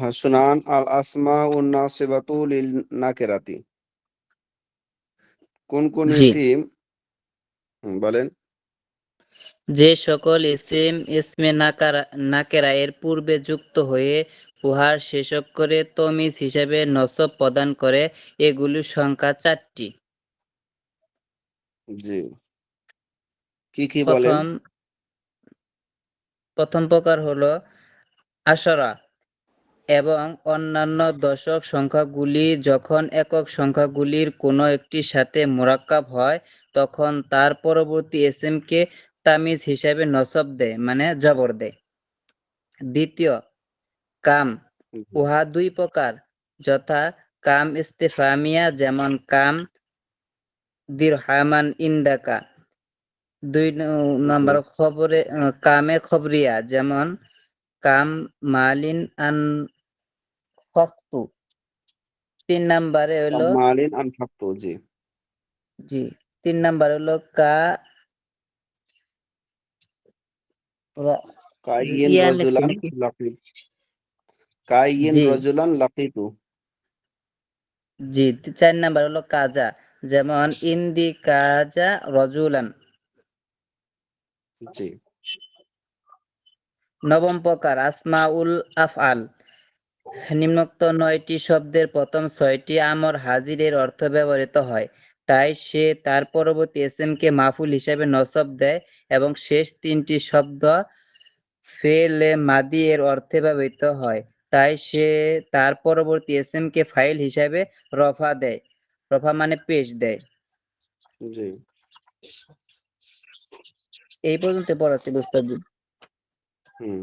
হাসনান আল আসমা উন নাসিবাতু লিল নাকিরাতি কোন কোন ইসিম বলেন। যে সকল ইসিম ইসমে নাকেরা এর পূর্বে যুক্ত হয়ে উহার শেষক করে তমিজ হিসাবে নসব প্রদান করে এগুলির সংখ্যা চারটি। জি। কি কি বলেন? প্রথম প্রথম প্রকার হলো আশরা। এবং অন্যান্য দশক সংখ্যাগুলি যখন একক সংখ্যাগুলির কোনো একটির সাথে মোরাক্কাব হয় তখন তার পরবর্তী এসএমকে তামিজ হিসাবে নসব দেয় মানে জবর দেয়। দ্বিতীয় কাম। উহা দুই প্রকার যথা কাম ইস্তেফামিয়া যেমন কাম দিরহামান ইন্দাকা। দুই নম্বর খবরে কামে খবরিয়া যেমন কাম মালিন আন তিন নম্বরে হলো মালিন আনফাক্তু জি। জি তিন নাম্বার হলো কা কাইয়িন ইয়া রাজুলান? লাকিত। কাইয়িন জি। রাজুলান লাকিতু। জি চার নাম্বার হলো কাজা যেমন ইন্দি কাজা রজুলান। জি। নবম প্রকার আসমাউল আফআল। নিম্নোক্ত নয়টি শব্দের প্রথম ছয়টি আমর হাজিরের অর্থ ব্যবহৃত হয়। তাই সে তার পরবর্তী এসএম কে মাফুল হিসাবে নসব দেয় এবং শেষ তিনটি শব্দ ফেলে মাদি এর অর্থে ব্যবহৃত হয়। তাই সে তার পরবর্তী এসএম কে ফাইল হিসাবে রফা দেয়। রফা মানে পেশ দেয়। জি। এই পর্যন্ত পড়াচ্ছি বুঝতে হুম।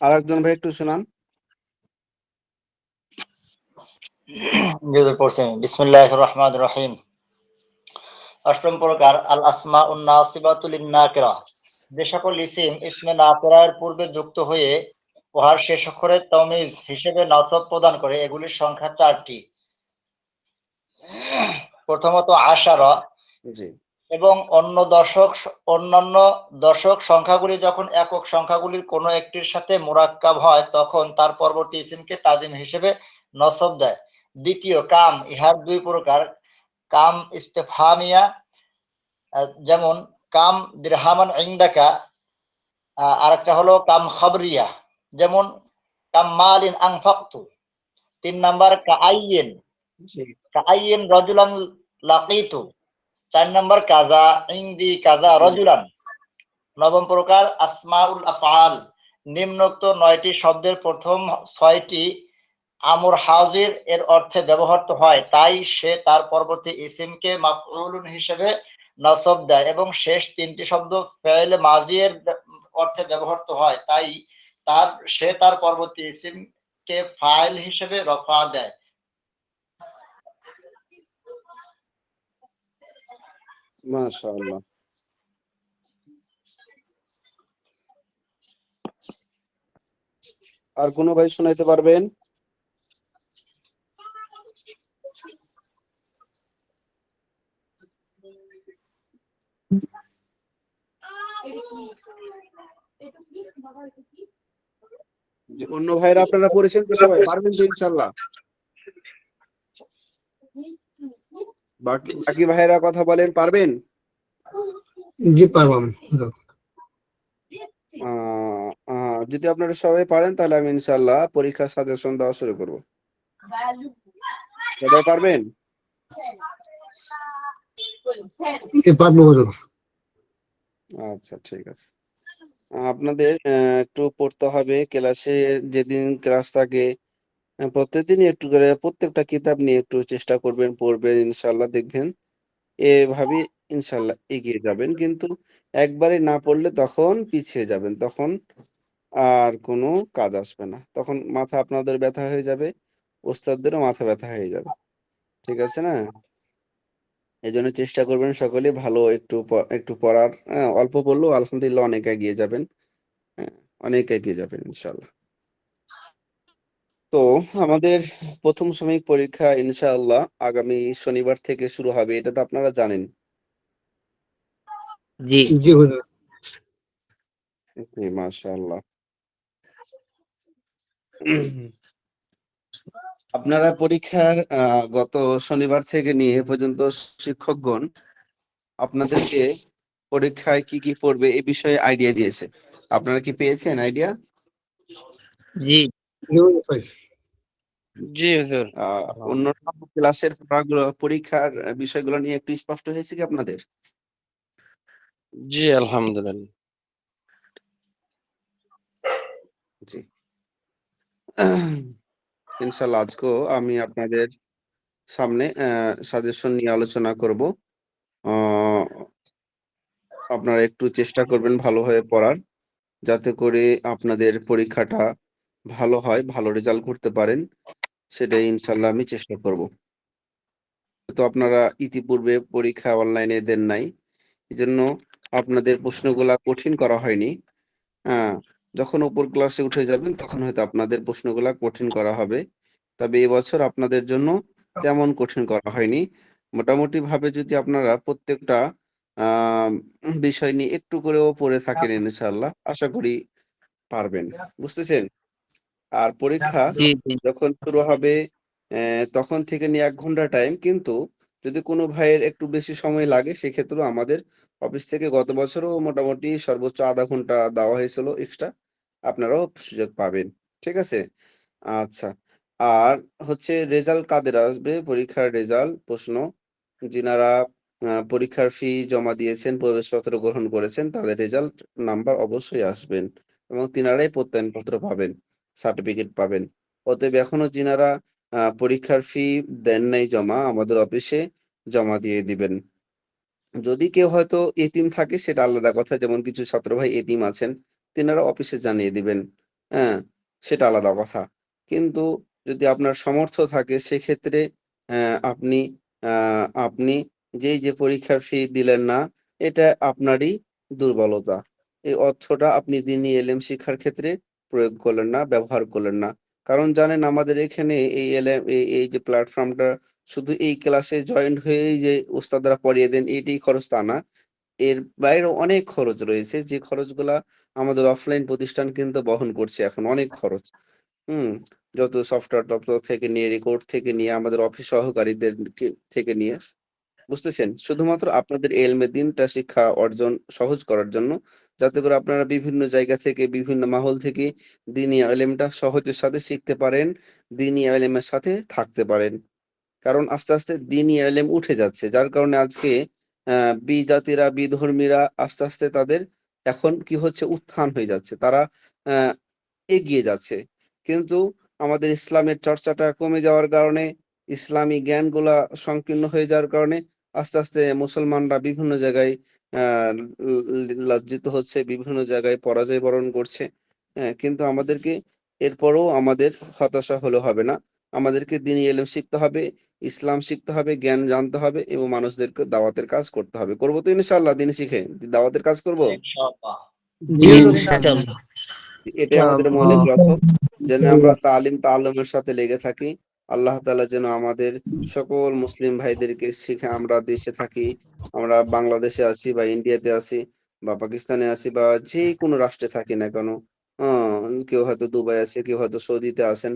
আর একজন ভাই একটু শোনান যদি পড়ছি বিসমিল্লাহ রহমান রহিম অষ্টম প্রকার আল আসমা উন্নাসিবাতুল নাকিরা যে সকল ইসিম ইসমে নাকিরার পূর্বে যুক্ত হয়ে উহার শেষ অক্ষরে তমিজ হিসেবে নাসব প্রদান করে এগুলির সংখ্যা চারটি। প্রথমত আশারা। এবং অন্য দশক অন্যান্য দশক সংখ্যাগুলি যখন একক সংখ্যাগুলির কোনো একটির সাথে মোরাক্কাব হয় তখন তার পরবর্তী ইসিমকে তাজিম হিসেবে নসব দেয়। দ্বিতীয় কাম ইহার দুই প্রকার। কাম ইস্তেফামিয়া যেমন কাম দিরহামান ইংদাকা আর একটা হলো কাম খাবরিয়া যেমন কাম মালিন আংফাক্তু তিন নাম্বার কাআইয়েন কাআইয়েন রজুলান লাকিতু। চার নম্বর কাজা ইংদি কাজা রজুলান। নবম প্রকার আসমাউল আফআল নিম্নোক্ত নয়টি শব্দের প্রথম ছয়টি আমর হাজির এর অর্থে ব্যবহৃত হয়, তাই সে তার পরবর্তী ইসিমকে মাফউলুন হিসেবে নসব দেয় এবং শেষ তিনটি শব্দ ফেল মাজিয়ের অর্থে ব্যবহৃত হয়, তাই তার, সে তার পরবর্তী ইসিমকে ফাইল হিসেবে রফা দেয়। আর কোনো ভাই শোনাইতে পারবেন? অন্য ভাইরা আপনারা পড়েছেন তো সবাই পারবেন তো ইনশাল্লাহ বাকি বাকি ভাইরা কথা বলেন পারবেন? জি পারব আহ, আহ, যদি আপনারা সবাই পারেন তাহলে আমি ইনশাল্লাহ পরীক্ষার সাজেশন দেওয়া শুরু করব। সবাই পারবেন পারব আচ্ছা ঠিক আছে। আপনাদের একটু পড়তে হবে ক্লাসে যেদিন ক্লাস থাকে প্রত্যেকদিনই একটু করে প্রত্যেকটা কিতাব নিয়ে একটু চেষ্টা করবেন পড়বেন ইনশাল্লাহ দেখবেন। এভাবে ইনশাল্লাহ এগিয়ে যাবেন কিন্তু একবারে না পড়লে তখন পিছিয়ে যাবেন তখন আর কোনো কাজ আসবে না। তখন মাথা আপনাদের ব্যথা হয়ে যাবে ওস্তাদদেরও মাথা ব্যথা হয়ে যাবে। ঠিক আছে না? এই জন্য চেষ্টা করবেন সকলে ভালো একটু একটু পড়ার। হ্যাঁ, অল্প পড়লেও আলহামদুলিল্লাহ অনেক এগিয়ে যাবেন। হ্যাঁ, অনেক এগিয়ে যাবেন ইনশাল্লাহ তো আমাদের প্রথম শ্রমিক পরীক্ষা ইনশাআল্লাহ আগামী শনিবার থেকে শুরু হবে এটা তো আপনারা জানেন। জি। জি হুজুর। জি মাশাআল্লাহ। আপনারা পরীক্ষার আহ, গত শনিবার থেকে নিয়ে পর্যন্ত শিক্ষকগণ আপনাদেরকে পরীক্ষায় কি কি পড়বে এ বিষয়ে আইডিয়া দিয়েছে। আপনারা কি পেয়েছেন আইডিয়া? জি। জি হুজুর। অন্য ক্লাসের পড়াগুলো পরীক্ষার বিষয়গুলো নিয়ে একটু স্পষ্ট হয়েছে কি আপনাদের? জি আলহামদুলিল্লাহ। জি। ইনশাল্লাহ আজকেও আমি আপনাদের সামনে সাজেশন নিয়ে আলোচনা করব। আপনারা একটু চেষ্টা করবেন ভালোভাবে পড়ার, যাতে করে আপনাদের পরীক্ষাটা ভালো হয়, ভালো রেজাল্ট করতে পারেন, সেটাই ইনশাল্লাহ আমি চেষ্টা করব। তো আপনারা ইতিপূর্বে পরীক্ষা অনলাইনে দেন নাই, এজন্য আপনাদের প্রশ্নগুলা কঠিন করা হয়নি। হ্যাঁ যখন উপর ক্লাসে উঠে যাবেন তখন হয়তো আপনাদের প্রশ্নগুলা কঠিন করা হবে। তবে এবছর আপনাদের জন্য তেমন কঠিন করা হয়নি। মোটামুটি ভাবে যদি আপনারা প্রত্যেকটা আহ বিষয় নিয়ে একটু করেও পড়ে থাকেন ইনশাআল্লাহ আশা করি পারবেন। বুঝতেছেন? আর পরীক্ষা যখন শুরু হবে তখন থেকে নিয়ে এক ঘণ্টা টাইম কিন্তু যদি কোনো ভাইয়ের একটু বেশি সময় লাগে, সেক্ষেত্রেও আমাদের অফিস থেকে গত বছরও মোটামুটি সর্বোচ্চ আধা ঘণ্টা দেওয়া হয়েছিল এক্সট্রা আপনারাও সুযোগ পাবেন, ঠিক আছে? আচ্ছা আর হচ্ছে রেজাল্ট কাদের আসবে? পরীক্ষার রেজাল্ট প্রশ্ন। যিনারা পরীক্ষার ফি জমা দিয়েছেন, প্রবেশপত্র গ্রহণ করেছেন, তাদের রেজাল্ট নাম্বার অবশ্যই আসবেন এবং তিনারাই প্রত্যয়নপত্র পাবেন সার্টিফিকেট পাবেন। অতএব এখনও যিনারা পরীক্ষার ফি দেন নাই জমা, আমাদের অফিসে জমা দিয়ে দিবেন। যদি কেউ হয়তো এতিম থাকে, সেটা আলাদা কথা, যেমন কিছু ছাত্র ভাই এতিম আছেন, তিনারা অফিসে জানিয়ে দিবেন হ্যাঁ সেটা আলাদা কথা। কিন্তু যদি আপনার সমর্থ থাকে, সেক্ষেত্রে আপনি আপনি যেই যে পরীক্ষার ফি দিলেন না, এটা আপনারই দুর্বলতা। এই অর্থটা আপনি দিনী এলেম শিক্ষার ক্ষেত্রে প্রয়োগ করলেন না, ব্যবহার করলেন না। কারণ জানেন আমাদের এখানে এই এই যে প্ল্যাটফর্মটা শুধু এই ক্লাসে জয়েন্ট হয়েই যে উস্তাদরা পড়িয়ে দেন, এটাই খরচ তা না। এর বাইরে অনেক খরচ রয়েছে, যে খরচগুলা আমাদের অফলাইন প্রতিষ্ঠান কিন্তু বহন করছে এখন, অনেক খরচ। হুম, যত সফটওয়্যার টফটওয়্যার থেকে নিয়ে রেকর্ড থেকে নিয়ে, আমাদের অফিস সহকারীদের থেকে নিয়ে বুঝতেছেন? শুধুমাত্র আপনাদের এলমে দিনটা শিক্ষা অর্জন সহজ করার জন্য, যাতে করে আপনারা বিভিন্ন জায়গা থেকে, বিভিন্ন মাহল থেকে দিনী এলেমটা সহজের সাথে শিখতে পারেন, দিনী এলেমের সাথে থাকতে পারেন। কারণ আস্তে আস্তে দিনই এলেম উঠে যাচ্ছে, যার কারণে আজকে বিজাতিরা, বিধর্মীরা আস্তে আস্তে তাদের এখন কি হচ্ছে, উত্থান হয়ে যাচ্ছে। তারা এগিয়ে যাচ্ছে। কিন্তু আমাদের ইসলামের চর্চাটা কমে যাওয়ার কারণে, ইসলামী জ্ঞানগুলা সংকীর্ণ হয়ে যাওয়ার কারণে আস্তে আস্তে মুসলমানরা বিভিন্ন জায়গায় লজ্জিত হচ্ছে বিভিন্ন জায়গায় পরাজয় বরণ করছে। হ্যাঁ কিন্তু আমাদেরকে এরপরও আমাদের হতাশা হলে হবে না। আমাদেরকে দিনী এলেম শিখতে হবে ইসলাম শিখতে হবে জ্ঞান জানতে হবে এবং মানুষদেরকে দাওয়াতের কাজ করতে হবে। করব তো ইনশাআল্লাহ দিন শিখে। দাওয়াতের কাজ করব? এটাই আমাদের মৌলিক লক্ষ্য। যেন আমরা তালিম তাআলুমের সাথে লেগে থাকি। আল্লাহ তাআলা যেন আমাদের সকল মুসলিম ভাইদেরকে শিখে আমরা দেশে থাকি আমরা বাংলাদেশে আছি বা ইন্ডিয়াতে আছি বা পাকিস্তানে আছি বা যে কোনো রাষ্ট্রে থাকি না কেন আহ, কেউ হয়তো দুবাই আছে কেউ হয়তো সৌদিতে আছেন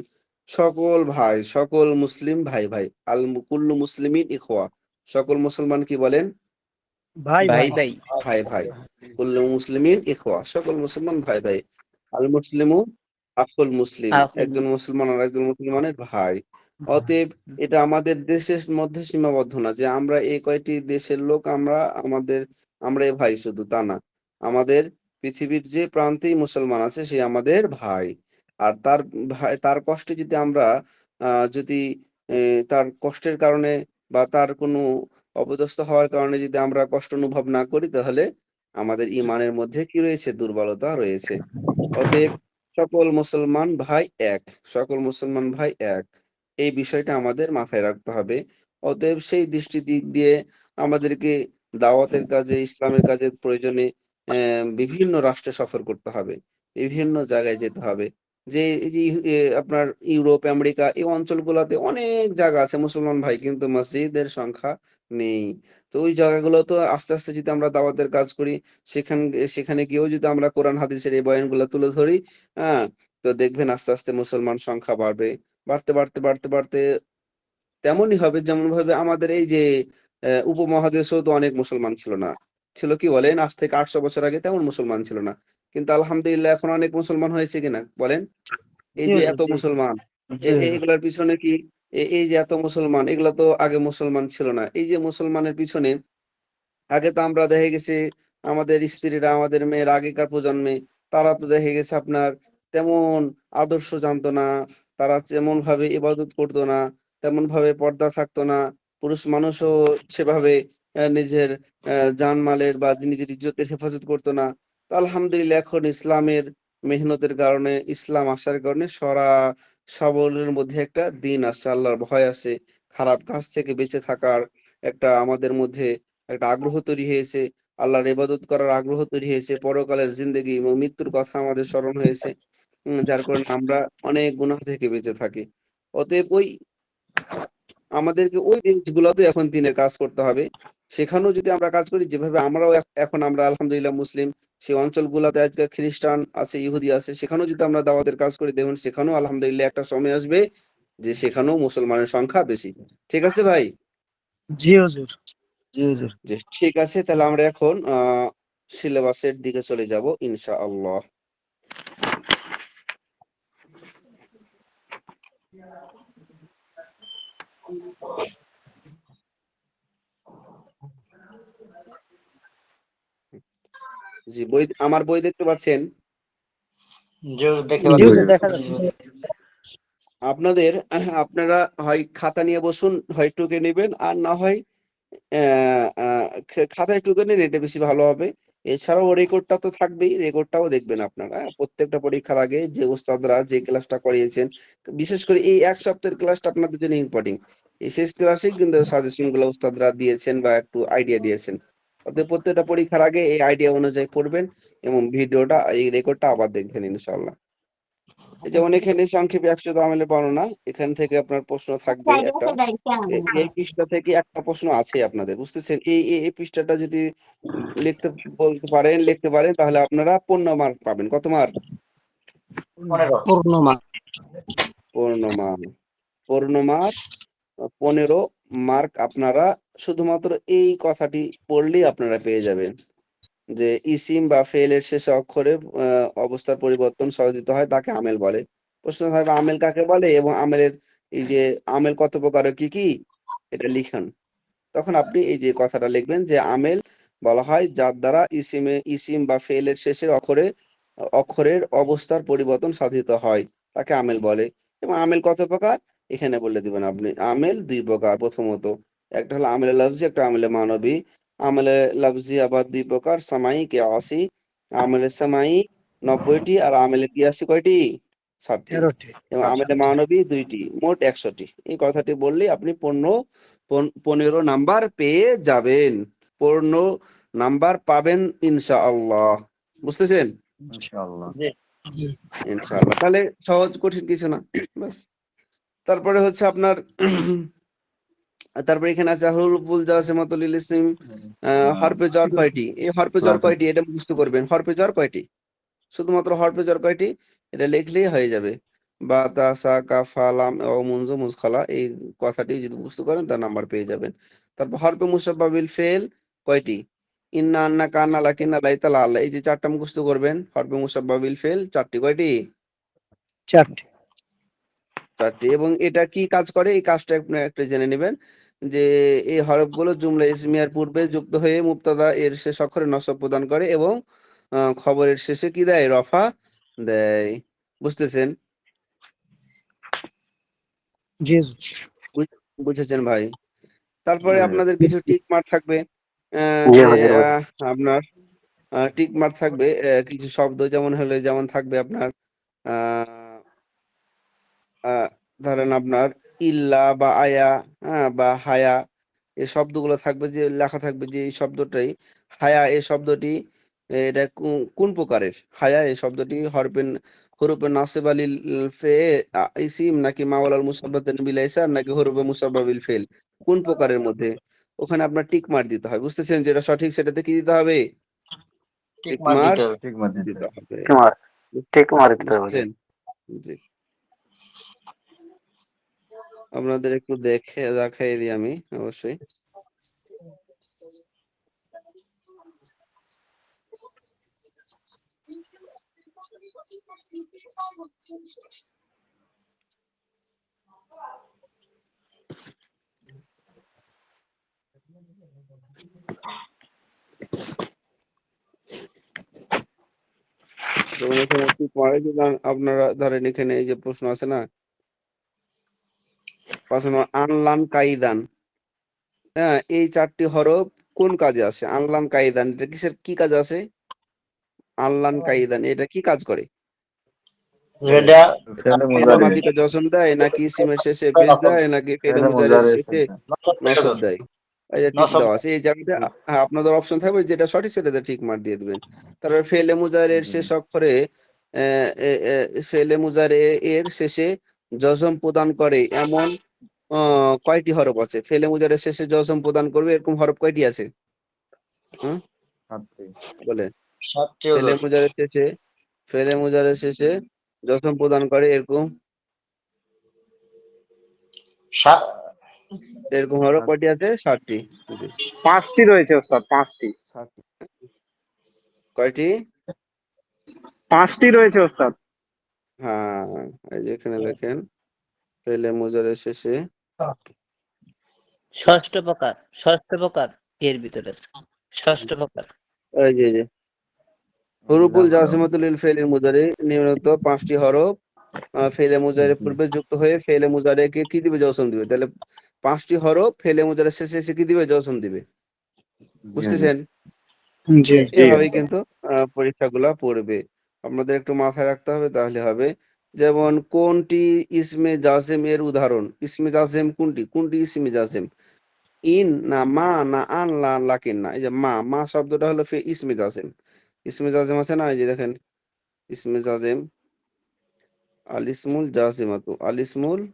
সকল ভাই সকল মুসলিম ভাই ভাই আল কুল্লু মুসলিমিন ইখওয়া সকল মুসলমান কি বলেন? ভাই ভাই। ভাই ভাই। ভাই কুল্লু মুসলিমিন ইখওয়া সকল মুসলমান ভাই ভাই। আল মুসলিমু আখুল মুসলিম একজন মুসলমান আর একজন মুসলমানের ভাই। অতএব এটা আমাদের দেশের মধ্যে সীমাবদ্ধ না যে আমরা এই কয়টি দেশের লোক আমরা, আমাদের আমরাই ভাই শুধু, তা না। আমাদের পৃথিবীর যে প্রান্তেই মুসলমান আছে সে আমাদের ভাই। আর তার ভাই, তার কষ্টে যদি আমরা যদি তার কষ্টের কারণে বা তার কোনো অপদস্থ হওয়ার কারণে যদি আমরা কষ্ট অনুভব না করি, তাহলে আমাদের ইমানের মধ্যে কি রয়েছে? দুর্বলতা রয়েছে। অতএব সকল মুসলমান ভাই এক, সকল মুসলমান ভাই এক। এই বিষয়টা আমাদের মাথায় রাখতে হবে। অতএব সেই দৃষ্টি দিক দিয়ে আমাদেরকে দাওয়াতের কাজে ইসলামের কাজে প্রয়োজনে বিভিন্ন রাষ্ট্রে সফর করতে হবে। বিভিন্ন জায়গায় যেতে হবে। যে আপনার ইউরোপ আমেরিকা এই অঞ্চলগুলোতে অনেক জায়গা আছে মুসলমান ভাই কিন্তু মসজিদের সংখ্যা নেই। তো ওই জায়গাগুলো তো আস্তে আস্তে যদি আমরা দাওয়াতের কাজ করি সেখান সেখানে গিয়েও যদি আমরা কোরআন হাদিসের এই বয়ানগুলো তুলে ধরি হ্যাঁ তো দেখবেন আস্তে আস্তে মুসলমান সংখ্যা বাড়বে। বাড়তে বাড়তে বাড়তে বাড়তে তেমনই হবে। যেমন ভাবে আমাদের এই যে উপমহাদেশেও তো অনেক মুসলমান ছিল না। ছিল কি বলেন? আজ থেকে আটশো বছর আগে তেমন মুসলমান ছিল না। কিন্তু আলহামদুলিল্লাহ এখন অনেক মুসলমান হয়েছে কিনা বলেন? এই যে এত মুসলমান জি এ- হুজুর। এইগুলার পিছনে কি এই যে এত মুসলমান এগুলা তো আগে মুসলমান ছিল না। এই যে মুসলমানের পিছনে আগে তো আমরা দেখে গেছি আমাদের স্ত্রীরা আমাদের মেয়ের আগেকার প্রজন্মে তারা তো দেখে গেছে আপনার তেমন আদর্শ জানতো না। তারা যেমন ভাবে ইবাদত করতো না তেমন ভাবে পর্দা থাকতো না। পুরুষ মানুষও সেভাবে নিজের জানমালের বা নিজের ইজ্জতের হেফাজত করতো না। তো আলহামদুলিল্লাহ, এখন ইসলামের মেহনতের কারণে, ইসলাম আসার কারণে সরা, সবলের মধ্যে একটা দিন আসছে, আল্লাহর ভয় আছে খারাপ কাজ থেকে বেঁচে থাকার একটা আমাদের মধ্যে একটা আগ্রহ তৈরি হয়েছে। আল্লাহর ইবাদত করার আগ্রহ তৈরি হয়েছে। পরকালের জিন্দেগি এবং মৃত্যুর কথা আমাদের স্মরণ হয়েছে। যার কারণে আমরা অনেক গুনাহ থেকে বেঁচে থাকি। অতএব ওই আমাদেরকে ওই জিনিসগুলোতে এখন দিনের কাজ করতে হবে। সেখানেও যদি আমরা কাজ করি যেভাবে আমরাও এখন আমরা আলহামদুলিল্লাহ মুসলিম সেই অঞ্চলগুলোতে আজকে খ্রিস্টান আছে ইহুদি আছে সেখানেও যদি আমরা দাওয়াতের কাজ করি দেখুন সেখানেও আলহামদুলিল্লাহ একটা সময় আসবে যে সেখানেও মুসলমানের সংখ্যা বেশি। ঠিক আছে ভাই? জি হুজুর। জি হুজুর। ঠিক আছে তাহলে আমরা এখন আহ সিলেবাসের দিকে চলে যাব ইনশাআল্লাহ। জি বই আমার বই দেখতে পাচ্ছেন? আপনাদের আপনারা হয় খাতা নিয়ে বসুন হয় টুকে নেবেন আর না হয় খাতায় টুকে নিন এটা বেশি ভালো হবে। এছাড়াও রেকর্ডটা তো থাকবেই রেকর্ডটাও দেখবেন আপনারা। প্রত্যেকটা পরীক্ষার আগে যে ওস্তাদরা যে ক্লাসটা করিয়েছেন, বিশেষ করে এই এক সপ্তাহের ক্লাসটা আপনাদের জন্য ইম্পর্টেন্ট এই শেষ ক্লাসে কিন্তু সাজেশনগুলো ওস্তাদরা দিয়েছেন বা একটু আইডিয়া দিয়েছেন। অর্থাৎ প্রত্যেকটা পরীক্ষার আগে এই আইডিয়া অনুযায়ী পড়বেন এবং ভিডিওটা, এই রেকর্ডটা আবার দেখবেন ইনশাআল্লাহ। এই যেমন এখানে সংক্ষেপে একশো আমলে বর্ণনা এখান থেকে আপনার প্রশ্ন থাকবে একটা। এই পৃষ্ঠা থেকে একটা প্রশ্ন আছে আপনাদের বুঝতেছেন? এই এই এই পৃষ্ঠাটা যদি লিখতে বলতে পারেন লিখতে পারেন তাহলে আপনারা পূর্ণ মার্ক পাবেন। কত মার্ক? পনেরো। পূর্ণমা পূর্ণ মার্ক। পূর্ণ মার্ক পনেরো মার্ক আপনারা শুধুমাত্র এই কথাটি পড়লেই আপনারা পেয়ে যাবেন। যে ইসিম বা ফেলের শেষে অক্ষরে অবস্থার পরিবর্তন সহজিত হয়, তাকে আমেল বলে। প্রশ্ন থাকবে, আমেল কাকে বলে? এবং আমেলের এই যে আমেল কত প্রকার কি কি? এটা লিখুন। তখন আপনি এই যে কথাটা লিখবেন যে আমেল বলা হয় যার দ্বারা ইসিমে, ইসিম বা ফেলের শেষের অক্ষরে, অক্ষরের অবস্থার পরিবর্তন সাধিত হয়, তাকে আমেল বলে। এবং আমেল কত প্রকার? এখানে বলে দিবেন আপনি, আমেল দুই প্রকার প্রথমত। একটা হলো আমেলে লফজি, একটা আমেলে মানবী। আমেলে লফজি আবার দুই প্রকার সামাই কেয়াসি আমেলে সামাই নব্বইটি আর আমেলে কিয়াসি কয়টি? ষাটটি। এবং আচ্ছা, আমেলে মানবী দুইটি মোট একশোটি। এই কথাটি বললেই আপনি পূর্ণ পন- পনেরো নাম্বার পেয়ে যাবেন। পূর্ণ নাম্বার পাবেন ইনশাআল্লাহ। বুঝতেছেন? জি। ইনশাআল্লাহ। তাহলে সহজ কঠিন কিছু না। বাস তারপরে হচ্ছে আপনার তারপরে এখানে আছে হুরুফুল জাসিমাতুল ইসম আহ, হরফে জ্বর কয়টি? এই হরফে জ্বর কয়টি? এটা মুখস্থ করবেন হরফে জ্বর কয়টি? শুধুমাত্র হরফে জ্বর কয়টি? এটা লিখলেই হয়ে যাবে। বা তা সা কা লাম ও মুনজু মুজখালা এই কথাটি যদি মুখস্থ করেন তার নাম্বার পেয়ে যাবেন। তারপর হরপে হরফে মুসাব্বাবিল ফেল কয়টি? ইন্না আন্না কান্না লাকিন্না লাইতা লাল এই যে চারটা মুখস্থ করবেন হরপে হরফে মুসাব্বাবিল ফেল চারটি কয়টি? চারটি। চারটি। এবং এটা কি কাজ করে? এই কাজটা আপনি একটা জেনে নেবেন। যে এই হরফগুলো জুমলা ইসমিয়ার পূর্বে যুক্ত হয়ে মুবতাদা এর শেষ অক্ষরে নসব প্রদান করে এবং আহ, খবরের শেষে কি দেয়? রফা দেয়। বুঝতেছেন? বুঝেছেন ভাই? তারপরে আপনাদের কিছু টিক মার্ক থাকবে। আহ, যে হুজুর, হুজুর। আহ, আপনার টিক মার্ক থাকবে। আহ, কিছু শব্দ যেমন হলে যেমন থাকবে আপনার। আহ, আহ, ধরেন আপনার ইল্লা বা আয়া হ্যাঁ বা হায়া এই শব্দগুলো থাকবে যে লেখা থাকবে যে এই শব্দটাই। হায়া এই শব্দটি এটা কোন প্রকারের? হায়া এই শব্দটি হরপেন হরুপে নাসিব আলিল ফে ইসিম নাকি মাওয়ালাল মুসাব্বাতান বিল ইসার নাকি হরুপে মুসাব্বাবিল ফেল? কোন প্রকারের মধ্যে? ওখানে আপনার টিক মার দিতে হবে বুঝতেছেন? যেটা সঠিক সেটাতে কি দিতে হবে? টিক মার মার দিতে হবে ঠিক মার দিতে হবে। ঠিক মার দিতে হবে। জি। আপনাদের একটু দেখে, দেখাই দিই আমি, অবশ্যই। যেমন এখানে টিক মারে দিলাম, আপনারা ধরেন এখানে এই যে প্রশ্ন আছে না পাঁচ নম্বর আনলান কাইদান হ্যাঁ এই চারটি হরফ কোন কাজে আসে? আনলান কাইদান এটা কিসের কি কাজে আসে? আনলান কাইদান এটা কি কাজ করে? দেয় নাকি শেষে দেয় নাকি নসব। দেয়? আছে। আপনাদের অপশন থাকবে যেটা সঠিক সেটাতে টিক মার দিয়ে দিবেন। তারপরে ফেলে মুজারের। শেষ অক্ষরে ফেলে মুজারে এর শেষে জজম প্রদান করে এমন কয়টি হরফ আছে? ফেলে মুজারের শেষে জজম প্রদান করবে এরকম হরফ কয়টি আছে? সাতটি। বলে। ফেলে। মুজারের শেষে ফেলে মুজারের শেষে জজম প্রদান করে এরকম? এরকম হরফ কয়টি আছে? ষাটটি পাঁচটি রয়েছে ওস্তাদ পাঁচটি। কয়টি? পাঁচটি রয়েছে ওস্তাদ। হ্যাঁ এই যে এখানে দেখেন ফেলে মুজারের শেষে ষষ্ঠ প্রকার ষষ্ঠ প্রকার এর ভিতরে ষষ্ঠ প্রকার। এই যে যে। হুরুফুল জাসিমাতুল ফেলের মুজারে নিম্নোক্ত পাঁচটি হরফ ফেলে মুজারের পূর্বে যুক্ত হয়ে ফেলে মুজারে কে কি দিবে? জসম দিবে। তাহলে পাঁচটি হরফ ফেলে মুজারের শেষে এসে কি দিবে? জসম দিবে। বুঝতেছেন? জি। এভাবেই কিন্তু আহ, পরীক্ষাগুলা পড়বে। আপনাদের একটু মাথায় রাখতে হবে তাহলে হবে। যেমন কোনটি ইসমে জাসেম এর উদাহরণ? ইসমে জাসেম কোনটি? কোনটি ইসমে জাসেম ইন না মা না আন লা লাকিন না। এই যে মা মা শব্দটা হলো ফে ইসমে জাসেম ইসমে জাসেম আছে না? এই যে দেখেন ইসমে জাসেম আল ইসমুল জাসিমাতু আল ইসমুল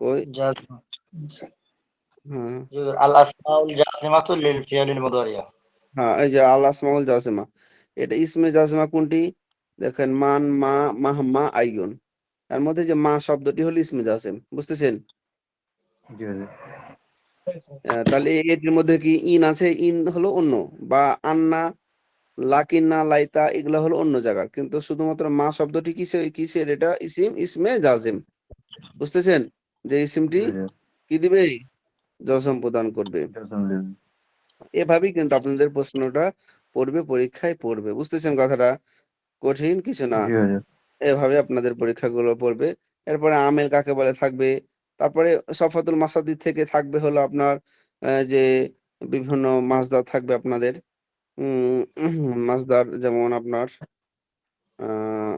কই? যা- হ্যাঁ। আল আসমাউল জাসিমাতু লিল ফিয়ালিল মুদারিয়া। হ্যাঁ এই যে আল আসমাউল জাসিমা এটা ইসমে জাসিমা কোনটি? দেখেন মান মা মাহমা আইয়ুন। তার মধ্যে যে মা শব্দটি হলো ইসমে জাসিম বুঝতেছেন? তাহলে এটির মধ্যে কি ইন আছে? ইন হলো অন্য বা আন্না লাকিন্না লাইতা এগুলো হলো অন্য জায়গার। কিন্তু শুধুমাত্র মা শব্দটি কিসে কিসের? এটা ইসিম ইসমে জাজেম বুঝতেছেন? যে ইসিমটি কি দিবে? জসম প্রদান করবে। এভাবেই কিন্তু আপনাদের প্রশ্নটা পড়বে পরীক্ষায় পড়বে। বুঝতেছেন কথাটা? কঠিন কিছু না। জি। এভাবে আপনাদের পরীক্ষাগুলো পড়বে। এরপরে আমেল কাকে বলে থাকবে? তারপরে সফাতুল মাসাদিদ থেকে থাকবে হলো আপনার যে বিভিন্ন মাসদার থাকবে আপনাদের। উম মাসদার যেমন আপনার আহ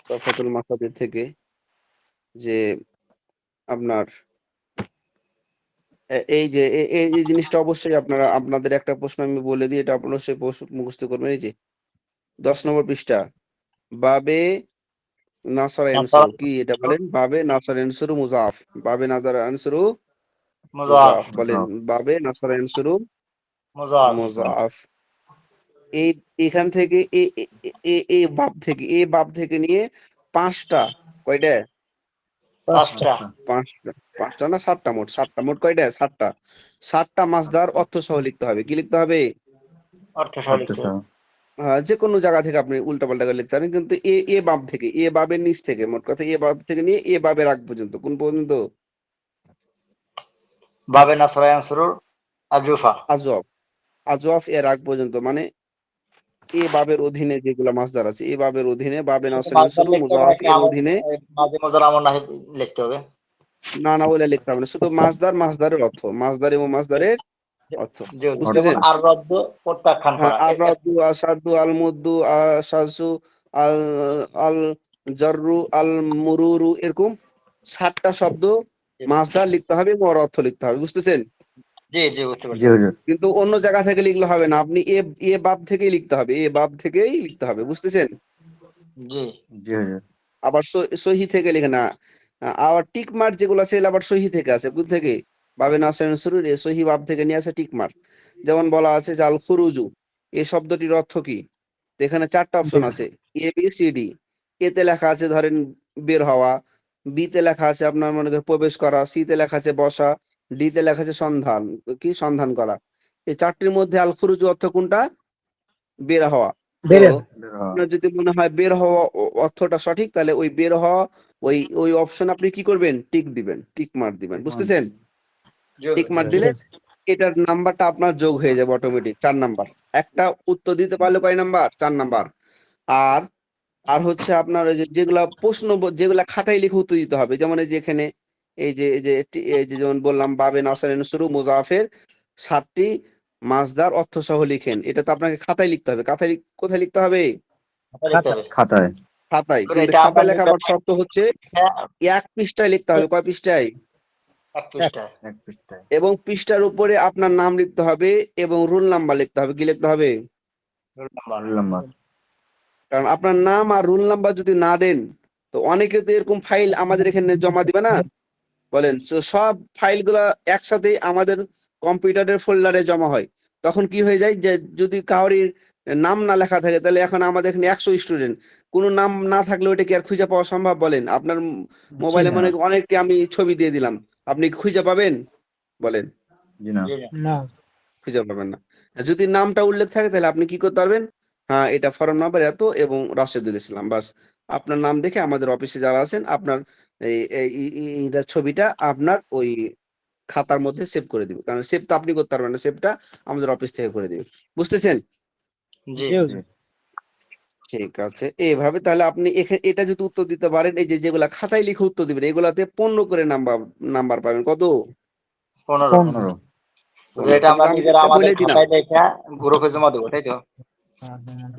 সফাতুল মাসাদিদ থেকে যে আপনার এই যে এই জিনিসটা অবশ্যই আপনারা আপনাদের একটা প্রশ্ন আমি বলে দিই এটা আপনারা প্রশ্ন- মুখস্থ করবেন এই যে দশ নম্বর পৃষ্ঠা বাবে নাসারা আনসারু কি এটা বলেন বাবে নাসারা আনসারু মুজাফ বাবে নাসারা আনসারু মুজাফ বলেন বাবে নাসারা আনসারু মুজাফ মুজাফ এই এখান থেকে এ এ- এ- এ- এই বাব থেকে এই বাব থেকে নিয়ে পাঁচটা কয়টা পাঁচটা। পাঁচটা পাঁচটা না সাতটা মোট? সাতটা মোট কয়টা? সাতটা। সাতটা মাসদার অর্থ সহ লিখতে হবে। কি লিখতে হবে? অর্থ। আহ, যে কোনো জায়গা থেকে আপনি উল্টা পাল্টা করে লিখতে পারেন কিন্তু এ এ বাব থেকে এ বাবের নিচ থেকে মোট কথা এ বাব থেকে নিয়ে এ বাবের আগ পর্যন্ত। কোন পর্যন্ত? বাবে আজুফা আজব আজব এর আগ পর্যন্ত মানে এ বাবের অধীনে যেগুলো মাসদার আছে এ বাবের অধীনে বাবে অধীনে মাঝে মজার লিখতে হবে। না না বলে লিখতে হবে না শুধু মাসদার মাসদারের অর্থ মাসদার এবং মাসদারের অর্থ যে বুঝতেছেন? আর রদ্দ প্রত্যাখ্যান হ্যাঁ করা আর রাদু আসাদু আল মুদ্দু আসাসু আল আল জাররু আল মুরুরু এরকম সাতটা শব্দ মাছদার লিখতে হবে এবং অর্থ লিখতে হবে বুঝতেছেন? জি জি বুঝতে পারছি। কিন্তু অন্য জায়গা থেকে লিখলে হবে না। আপনি এ এ বাব থেকেই লিখতে হবে। এ বাব থেকেই লিখতে হবে বুঝতেছেন? জি। জি আবার সহি- থেকে লিখে না। আবার টিক মার্ক যেগুলো আছে আবার সহি থেকে আছে কোথা থেকে? বাবে নাসায়ন শুরুর এ সহি বাব থেকে নিয়ে আসে টিক মার্ক। যেমন বলা আছে জাল খুরুজু এই শব্দটির অর্থ কি? এখানে চারটা অপশন আছে। A B C D. এতে লেখা আছে ধরেন বের হওয়া বিতে লেখা আছে আপনার মনে করেন প্রবেশ করা সি তে লেখা আছে বসা ডি তে লেখা আছে সন্ধান। কি? সন্ধান করা। এই চারটির মধ্যে আল খুরুজু অর্থ কোনটা? বের হওয়া। যদি মনে হয় বের হওয়া অর্থটা সঠিক তাহলে ওই বের হওয়া ওই ওই অপশন আপনি কি করবেন? টিক দিবেন। টিক মার দিবেন। বুঝতেছেন? টিক মার দিলে এটার নাম্বারটা আপনার যোগ হয়ে যাবে অটোমেটিক চার নাম্বার। একটা উত্তর দিতে পারলে কয় নাম্বার? চার নাম্বার। আর আর হচ্ছে আপনার ওই যেগুলা প্রশ্ন যেগুলা খাতায় লিখে উত্তর দিতে হবে। যেমন এই যে এখানে এই যে এই যে এই যে যেমন বললাম বাবে নাসারেন শুরু মুজাফের সাতটি মাসদার অর্থ সহ লিখেন। এটা তো আপনাকে খাতায় লিখতে হবে। খাতায় কোথায় লিখতে হবে? খাতায় খাতায়। কিন্তু খাতায় আপনার লেখা আবার শর্ত হচ্ছে হ্যাঁ, এক পৃষ্ঠায় লিখতে হবে। কয় পৃষ্ঠায়? এবং পৃষ্ঠার উপরে আপনার নাম লিখতে হবে এবং রোল নাম্বার লিখতে হবে। কি লিখতে হবে? কারণ আপনার নাম আর রোল নাম্বার যদি না দেন তো অনেকে তো এরকম ফাইল আমাদের এখানে জমা দিবে না। বলেন তো সব ফাইলগুলো একসাথে আমাদের কম্পিউটারের ফোল্ডারে জমা হয়। তখন কি হয়ে যায় যে যদি কাউরির নাম না লেখা থাকে তাহলে এখন আমাদের এখানে একশো স্টুডেন্ট। কোনো নাম না থাকলে ওটা কি আর খুঁজে পাওয়া সম্ভব বলেন? আপনার মোবাইলে। মনে হয় অনেকটি আমি ছবি দিয়ে দিলাম। আপনি খুঁজে পাবেন? বলেন। জি না। জি, জি। না। খুঁজে পাবেন না। যদি নামটা উল্লেখ থাকে তাহলে আপনি কি করতে পারবেন? হ্যাঁ এটা ফর্ম নাম্বার এত এবং রাশেদুল ইসলাম বাস। আপনার নাম দেখে আমাদের অফিসে যারা আছেন আপনার ছবিটা আপনার ওই খাতার মধ্যে সেভ করে দিবে কারণ সেভ তো আপনি করতে পারবেন না সেভটা আমাদের অফিস থেকে করে দিবে বুঝতেছেন? ঠিক আছে। এইভাবে তাহলে আপনি এখানে এটা যদি উত্তর দিতে পারেন এই যে যেগুলা খাতায় লিখে উত্তর দিবেন এগুলাতে পনেরো করে নাম্বার নাম্বার পাবেন। কত? পনেরো। পনেরো। এটা আমরা নিজেরা আমাদের খাতায় লেখা গ্রুপে জমা দেবো তাই তো?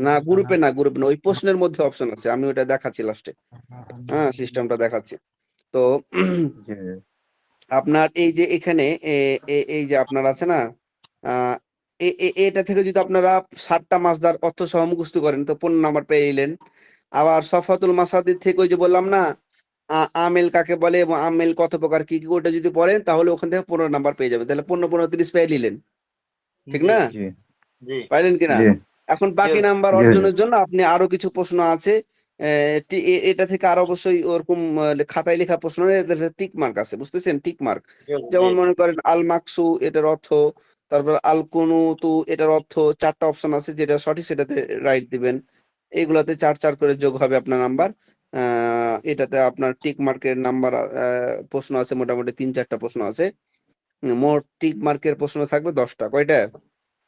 না গ্রুপে না গ্রুপে না ওই প্রশ্নের মধ্যে অপশন আছে আমি ওটা দেখাচ্ছি লাস্টে হ্যাঁ সিস্টেমটা দেখাচ্ছি। তো আপনার এই যে এখানে এই যে আপনার আছে না এটা থেকে যদি আপনারা সাতটা মাসদার অর্থ সহ মুখস্থ করেন তো পনেরো নাম্বার পেয়ে এলেন। আবার সফাতুল মাসাদির থেকে ওই যে বললাম না আমেল কাকে বলে এবং আমেল কত প্রকার কি কি ওটা যদি পড়েন তাহলে ওখান থেকে পনেরো নাম্বার পেয়ে যাবে তাহলে পনেরো পনেরো তিরিশ পেয়ে নিলেন। ঠিক না? জি। জি। পাইলেন কিনা এখন বাকি নাম্বার। অর্জনের জন্য আপনি আরও কিছু প্রশ্ন আছে। আহ, এটা থেকে আরও অবশ্যই ওরকম খাতায় লেখা প্রশ্ন টিক মার্ক আছে বুঝতেছেন? টিক মার্ক যেমন। মনে করেন আল মাকসু এটার অর্থ তারপর আল কুনুতু এটার অর্থ চারটা অপশন আছে যেটা সঠিক সেটাতে রাইট দিবেন। এগুলাতে চার চার করে যোগ হবে আপনার নাম্বার আহ এটাতে আপনার টিক মার্কের নাম্বার প্রশ্ন আছে মোটামুটি তিন চারটা প্রশ্ন আছে। মোট টিক মার্কের প্রশ্ন থাকবে দশটা কয়টা?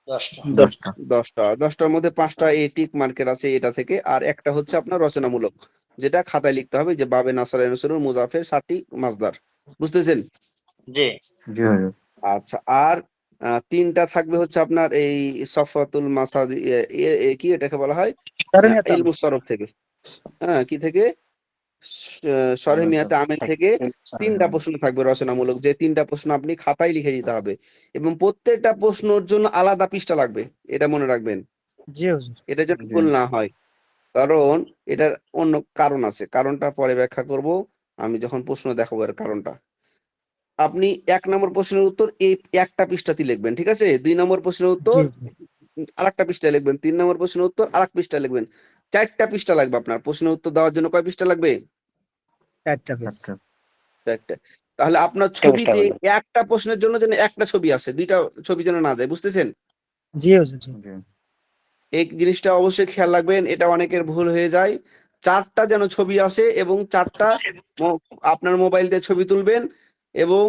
দশটা। দশটা। দশটা। দশটার মধ্যে পাঁচটা এই টিক মার্কের আছে এটা থেকে। আর একটা হচ্ছে আপনার রচনামূলক যেটা খাতায় লিখতে হবে যে বাবে নাসার নসরুল মুজাফের ষাটটি মাসদার। বুঝতেছেন? জি। জি আচ্ছা আর আহ, তিনটা থাকবে হচ্ছে আপনার এই সফাতুল মাসাদি কি এটাকে বলা হয়? ইলমুস সরফ থেকে। হ্যাঁ কি থেকে? সরহিমিয়াতে আমেল থেকে তিনটা প্রশ্ন থাকবে রচনামূলক যে তিনটা প্রশ্ন আপনি খাতায় লিখে দিতে হবে এবং প্রত্যেকটা প্রশ্নের জন্য আলাদা পৃষ্ঠা লাগবে এটা মনে রাখবেন। এটা যেন ভুল না হয় কারণ এটার অন্য কারণ আছে কারণটা পরে ব্যাখ্যা করব আমি যখন প্রশ্ন দেখাবো এর কারণটা। আপনি এক নম্বর প্রশ্নের উত্তর এই একটা পৃষ্ঠাতে লিখবেন ঠিক আছে? দুই নম্বর প্রশ্নের উত্তর আরেকটা পৃষ্ঠায় লিখবেন তিন নম্বর প্রশ্নের উত্তর আরেক পৃষ্ঠায় লিখবেন। চারটা পৃষ্ঠা লাগবে আপনার। প্রশ্ন উত্তর দেওয়ার জন্য কয় পৃষ্ঠা লাগবে? চারটা পেজ আচ্ছা। চারটে। তাহলে আপনার ছবিতে একটা প্রশ্নের জন্য যেন একটা ছবি আসে দুইটা ছবি যেন না যায় বুঝতেছেন? জি এই জিনিসটা অবশ্যই খেয়াল রাখবেন এটা অনেকের ভুল হয়ে যায়। চারটা যেন ছবি আসে এবং চারটা আপনার মোবাইল দিয়ে ছবি তুলবেন এবং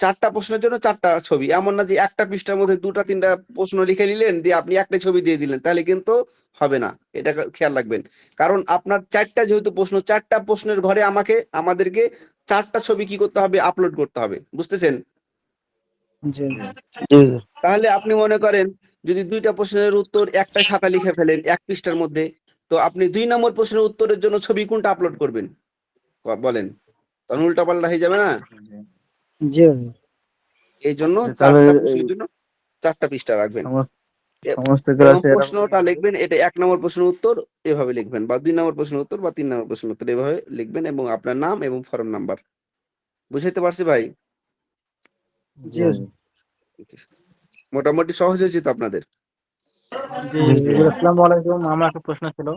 চারটা প্রশ্নের জন্য চারটা ছবি। এমন না যে একটা পৃষ্ঠার মধ্যে দুটা তিনটা প্রশ্ন লিখে নিলেন দিয়ে আপনি একটা ছবি দিয়ে দিলেন। তাহলে কিন্তু হবে না। এটা খেয়াল রাখবেন। কারণ আপনার চারটা যেহেতু প্রশ্ন চারটা প্রশ্নের ঘরে আমাকে আমাদেরকে চারটা ছবি কি করতে হবে? আপলোড করতে হবে। বুঝতেছেন? তাহলে আপনি মনে করেন যদি দুইটা প্রশ্নের উত্তর একটা খাতা লিখে ফেলেন এক পৃষ্ঠার মধ্যে তো আপনি দুই নম্বর প্রশ্নের উত্তরের জন্য ছবি কোনটা আপলোড করবেন? বলেন। কারণ উল্টা পাল্টা হয়ে যাবে না? জি এই জন্য চারটা প্রশ্নের জন্য চারটা পৃষ্ঠা রাখবেন। প্রশ্নটা লিখবেন এটা এক নম্বর প্রশ্নের উত্তর এভাবে লিখবেন বা দুই নম্বর প্রশ্নের উত্তর বা তিন নম্বর প্রশ্নের উত্তর এভাবে লিখবেন এবং আপনার নাম এবং ফর্ম নাম্বার। বুঝাইতে পারছি ভাই? জি। মোটামুটি সহজ হয়েছে তো আপনাদের? জি আসসালামু আলাইকুম আমার একটা প্রশ্ন ছিল।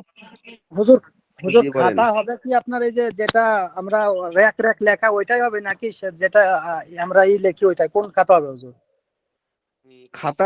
হুজুর হুজুর খাতা হবে কি আপনার এই যে যেটা আমরা র্যাক র্যাক লেখা ওইটাই হবে নাকি যেটা আমরা ই লিখি ওইটাই? কোন খাতা হবে হুজুর? খাতা